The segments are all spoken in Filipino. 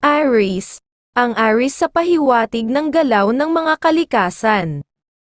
Aries. Ang Aries sa pahiwatig ng galaw ng mga kalikasan.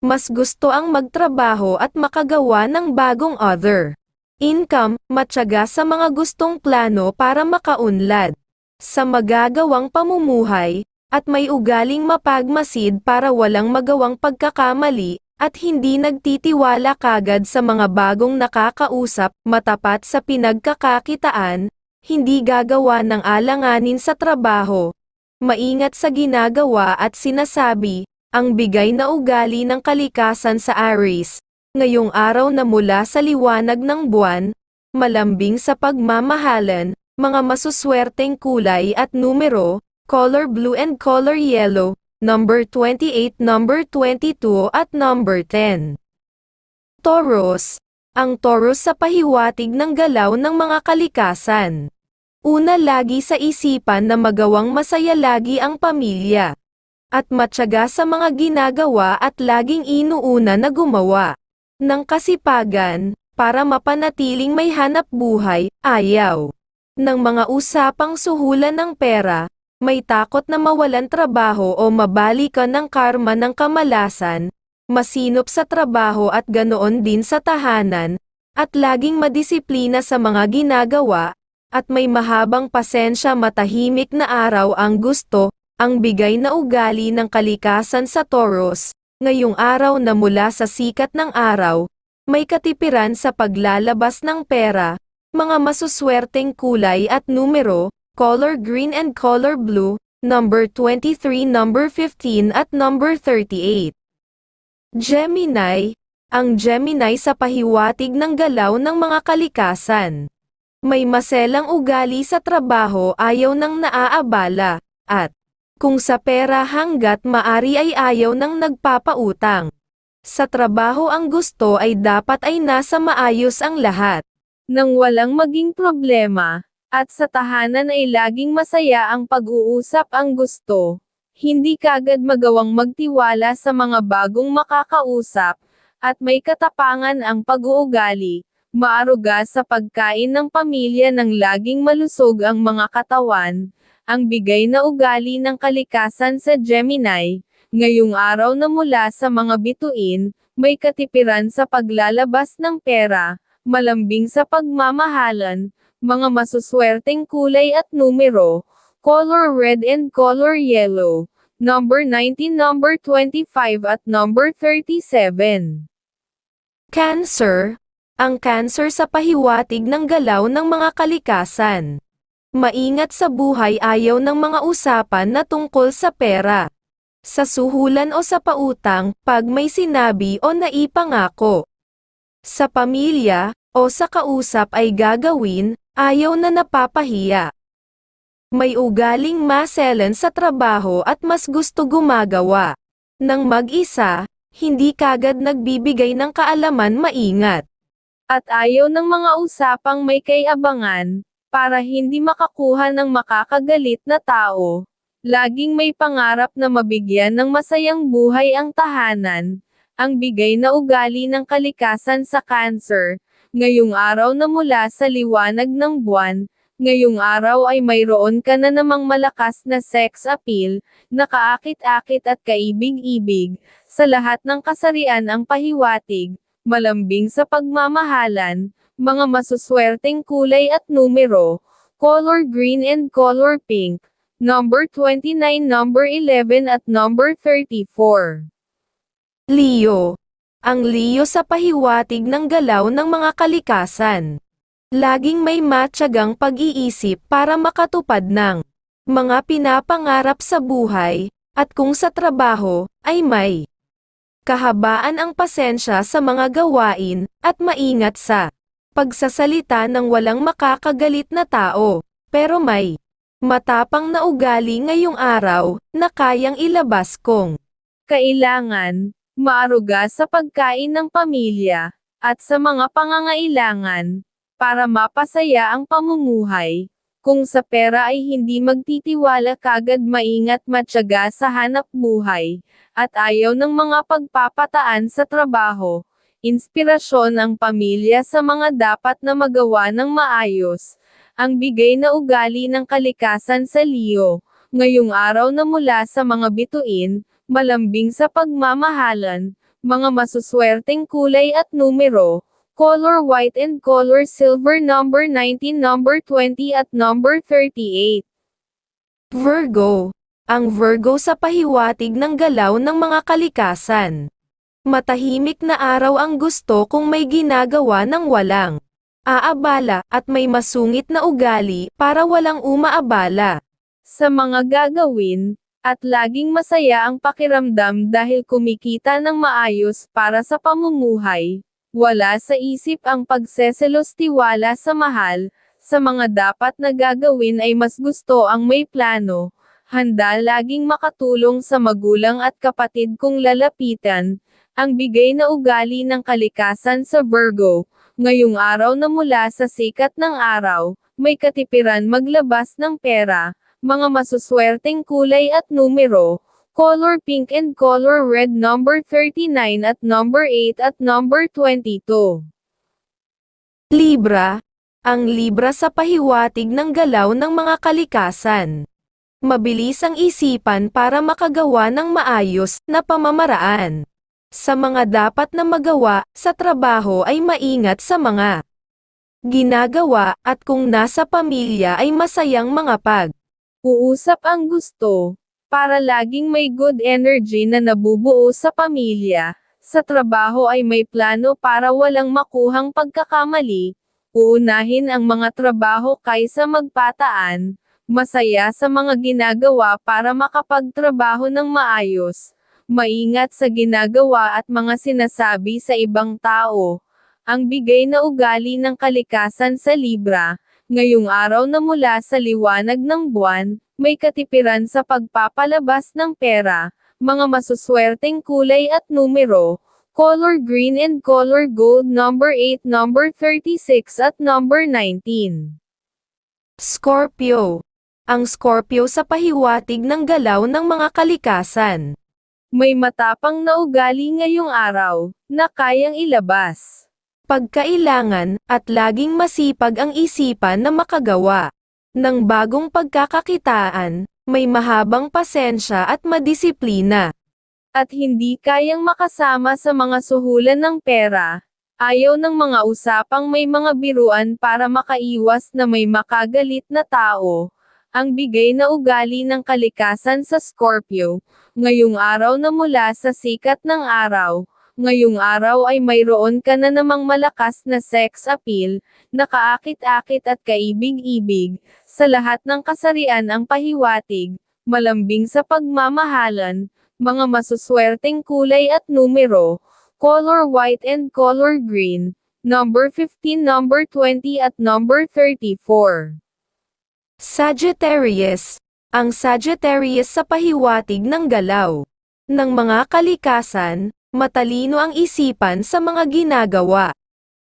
Mas gusto ang magtrabaho at makagawa ng bagong other. Income, matyaga sa mga gustong plano para makaunlad. Sa magagawang pamumuhay, at may ugaling mapagmasid para walang magawang pagkakamali, at hindi nagtitiwala kagad sa mga bagong nakakausap, matapat sa pinagkakakitaan, hindi gagawa ng alanganin sa trabaho. Maingat sa ginagawa at sinasabi, ang bigay na ugali ng kalikasan sa Aries, ngayong araw na mula sa liwanag ng buwan, malambing sa pagmamahalan, mga masuswerteng kulay at numero, color blue and color yellow, number 28, number 22 at number 10. Taurus. Ang Taurus sa pahiwatig ng galaw ng mga kalikasan. Una lagi sa isipan na magawang masaya lagi ang pamilya. At matyaga sa mga ginagawa at laging inuuna na gumawa. Ng kasipagan, para mapanatiling may hanap buhay, ayaw. Ng mga usapang suhulan ng pera, may takot na mawalan trabaho o mabali ka ng karma ng kamalasan, masinop sa trabaho at ganoon din sa tahanan, at laging madisiplina sa mga ginagawa, at may mahabang pasensya matahimik na araw ang gusto, ang bigay na ugali ng kalikasan sa Taurus, ngayong araw na mula sa sikat ng araw, may katipiran sa paglalabas ng pera, mga masuswerteng kulay at numero, color green and color blue, number 23, number 15 at number 38. Gemini, ang Gemini sa pahiwatig ng galaw ng mga kalikasan. May maselang ugali sa trabaho ayaw nang naaabala, at kung sa pera hanggat maari ay ayaw nang nagpapautang. Sa trabaho ang gusto ay dapat ay nasa maayos ang lahat. Nang walang maging problema, at sa tahanan ay laging masaya ang pag-uusap ang gusto. Hindi kagad magawang magtiwala sa mga bagong makakausap, at may katapangan ang pag-uugali, maaruga sa pagkain ng pamilya ng laging malusog ang mga katawan, ang bigay na ugali ng kalikasan sa Gemini, ngayong araw na mula sa mga bituin, may katipiran sa paglalabas ng pera, malambing sa pagmamahalan, mga masuswerteng kulay at numero, color red and color yellow, number 19, number 25 at number 37. Cancer, ang cancer sa pahiwatig ng galaw ng mga kalikasan. Maingat sa buhay ayaw ng mga usapan na tungkol sa pera. Sa suhulan o sa pautang, pag may sinabi o naipangako. Sa pamilya, o sa kausap ay gagawin, ayaw na napapahiya. May ugaling maselan sa trabaho at mas gusto gumagawa. Nang mag-isa, hindi kagad nagbibigay ng kaalaman maingat. At ayaw ng mga usapang may kayabangan, para hindi makakuha ng makakagalit na tao. Laging may pangarap na mabigyan ng masayang buhay ang tahanan, ang bigay na ugali ng kalikasan sa cancer, ngayong araw na mula sa liwanag ng buwan, ngayong araw ay mayroon ka na namang malakas na sex appeal, nakaakit-akit at kaibig-ibig, sa lahat ng kasarian ang pahiwatig, malambing sa pagmamahalan, mga masuswerteng kulay at numero, color green and color pink, number 29, number 11 at number 34. Leo. Ang Leo sa pahiwatig ng galaw ng mga kalikasan. Laging may matyagang pag-iisip para makatupad ng mga pinapangarap sa buhay, at kung sa trabaho, ay may kahabaan ang pasensya sa mga gawain, at maingat sa pagsasalita ng walang makakagalit na tao, pero may matapang na ugali ngayong araw, na kayang ilabas kung kailangan, maaruga sa pagkain ng pamilya, at sa mga pangangailangan, para mapasaya ang pamumuhay. Kung sa pera ay hindi magtitiwala kagad maingat matyaga sa hanap buhay, at ayaw ng mga pagpapataan sa trabaho, inspirasyon ang pamilya sa mga dapat na magawa ng maayos, ang bigay na ugali ng kalikasan sa Leo, ngayong araw na mula sa mga bituin, malambing sa pagmamahalan, mga masuswerteng kulay at numero, color white and color silver number 19 number 20 at number 38. Virgo. Ang Virgo sa pahiwatig ng galaw ng mga kalikasan. Matahimik na araw ang gusto kung may ginagawa ng walang aabala at may masungit na ugali para walang umaabala. Sa mga gagawin, at laging masaya ang pakiramdam dahil kumikita ng maayos para sa pamumuhay. Wala sa isip ang pagseselos tiwala sa mahal, sa mga dapat na gagawin ay mas gusto ang may plano, handa laging makatulong sa magulang at kapatid kung lalapitan, ang bigay na ugali ng kalikasan sa Virgo, ngayong araw na mula sa sikat ng araw, may katipiran maglabas ng pera, mga masuswerteng kulay at numero, color pink and color red number 39 at number 8 at number 22. Libra. Ang Libra sa pahiwatig ng galaw ng mga kalikasan. Mabilis ang isipan para makagawa ng maayos na pamamaraan. Sa mga dapat na magawa sa trabaho ay maingat sa mga ginagawa at kung nasa pamilya ay masayang mga pag. Uusap ang gusto, para laging may good energy na nabubuo sa pamilya, sa trabaho ay may plano para walang makuhang pagkakamali, uunahin ang mga trabaho kaysa magpataan, masaya sa mga ginagawa para makapagtrabaho ng maayos, maingat sa ginagawa at mga sinasabi sa ibang tao, ang bigay na ugali ng kalikasan sa Libra, ngayong araw na mula sa liwanag ng buwan, may katipiran sa pagpapalabas ng pera, mga masuswerteng kulay at numero, color green and color gold number 8 number 36 at number 19. Scorpio. Ang Scorpio sa pahiwatig ng galaw ng mga kalikasan. May matapang na ugali ngayong araw, na kayang ilabas. Pagkailangan, at laging masipag ang isipan na makagawa ng bagong pagkakakitaan, may mahabang pasensya at madisiplina. At hindi kayang makasama sa mga suhulan ng pera. Ayaw ng mga usapang may mga biruan para makaiwas na may makagalit na tao. Ang bigay na ugali ng kalikasan sa Scorpio, ngayong araw na mula sa sikat ng araw, ngayong araw ay mayroon ka na namang malakas na sex appeal, nakaakit-akit at kaibig-ibig, sa lahat ng kasarian ang pahiwatig, malambing sa pagmamahalan, mga masuswerteng kulay at numero, color white and color green, number 15, number 20 at number 34. Sagittarius. Ang Sagittarius sa pahiwatig ng galaw ng mga kalikasan, matalino ang isipan sa mga ginagawa.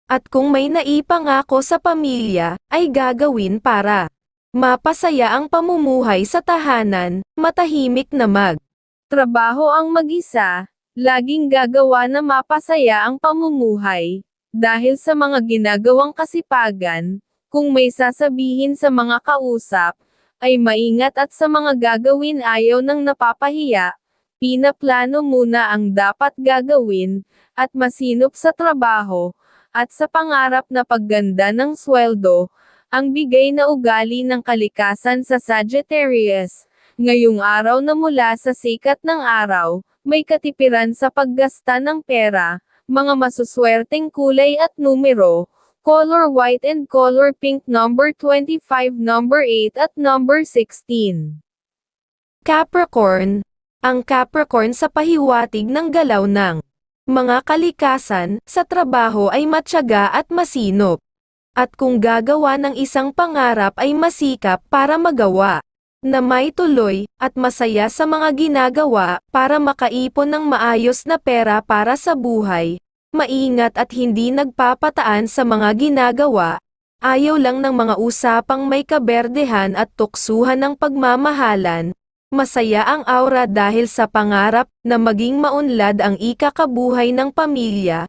At kung may naipangako sa pamilya, ay gagawin para mapasaya ang pamumuhay sa tahanan, matahimik na mag. Trabaho ang mag-isa, laging gagawa na mapasaya ang pamumuhay. Dahil sa mga ginagawang kasipagan, kung may sasabihin sa mga kausap, ay maingat at sa mga gagawin ayaw ng napapahiya, pinaplano muna ang dapat gagawin, at masinop sa trabaho, at sa pangarap na pagganda ng sweldo, ang bigay na ugali ng kalikasan sa Sagittarius. Ngayong araw na mula sa sikat ng araw, may katipiran sa paggasta ng pera, mga masuswerteng kulay at numero, color white and color pink number 25 number 8 at number 16. Capricorn. Ang Capricorn sa pahiwatig ng galaw ng mga kalikasan sa trabaho ay matyaga at masinop. At kung gagawa ng isang pangarap ay masikap para magawa na may tuloy at masaya sa mga ginagawa para makaipon ng maayos na pera para sa buhay, maingat at hindi nagpapataan sa mga ginagawa, ayaw lang ng mga usapang may kaberdehan at tuksuhan ng pagmamahalan, masaya ang aura dahil sa pangarap na maging maunlad ang ikakabuhay ng pamilya,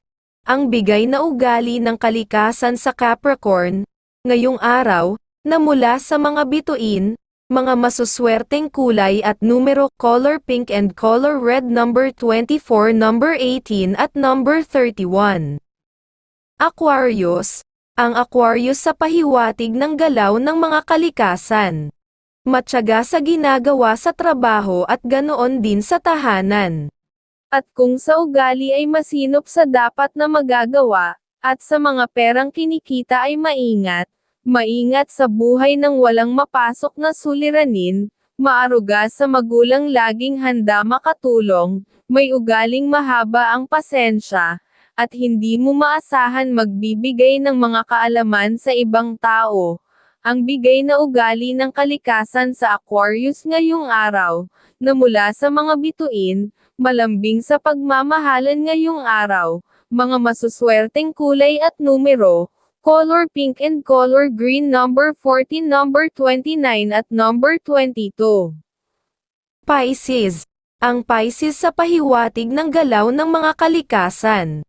ang bigay na ugali ng kalikasan sa Capricorn, ngayong araw, na mula sa mga bituin, Mga masuswerteng kulay at numero color pink and color red number 24 number 18 at number 31. Aquarius, ang Aquarius sa pahiwatig ng galaw ng mga kalikasan. Matyaga sa ginagawa sa trabaho at ganoon din sa tahanan. At kung sa ugali ay masinop sa dapat na magagawa, at sa mga perang kinikita ay maingat, maingat sa buhay ng walang mapasok na suliranin, maaruga sa magulang laging handa makatulong, may ugaling mahaba ang pasensya, at hindi mo maasahan magbibigay ng mga kaalaman sa ibang tao. Ang bigay na ugali ng kalikasan sa Aquarius ngayong araw, na mula sa mga bituin, malambing sa pagmamahalan ngayong araw, mga masuswerteng kulay at numero, color pink and color green number 14 number 29 at number 22. Pisces, ang Pisces sa pahiwatig ng galaw ng mga kalikasan.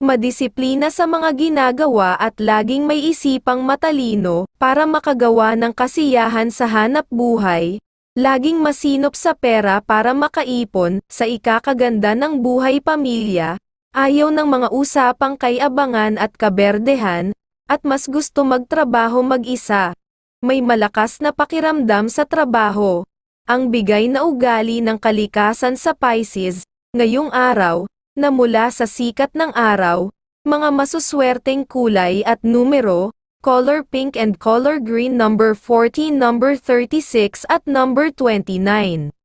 Madisiplina sa mga ginagawa at laging may isipang matalino para makagawa ng kasiyahan sa hanap buhay, laging masinop sa pera para makaipon sa ikakaganda ng buhay pamilya, ayaw ng mga usapang kay abangan at kaberdehan, at mas gusto magtrabaho mag-isa. May malakas na pakiramdam sa trabaho. Ang bigay na ugali ng kalikasan sa Pisces, ngayong araw, na mula sa sikat ng araw, mga masuswerteng kulay at numero, color pink and color green number 14 number 36 at number 29.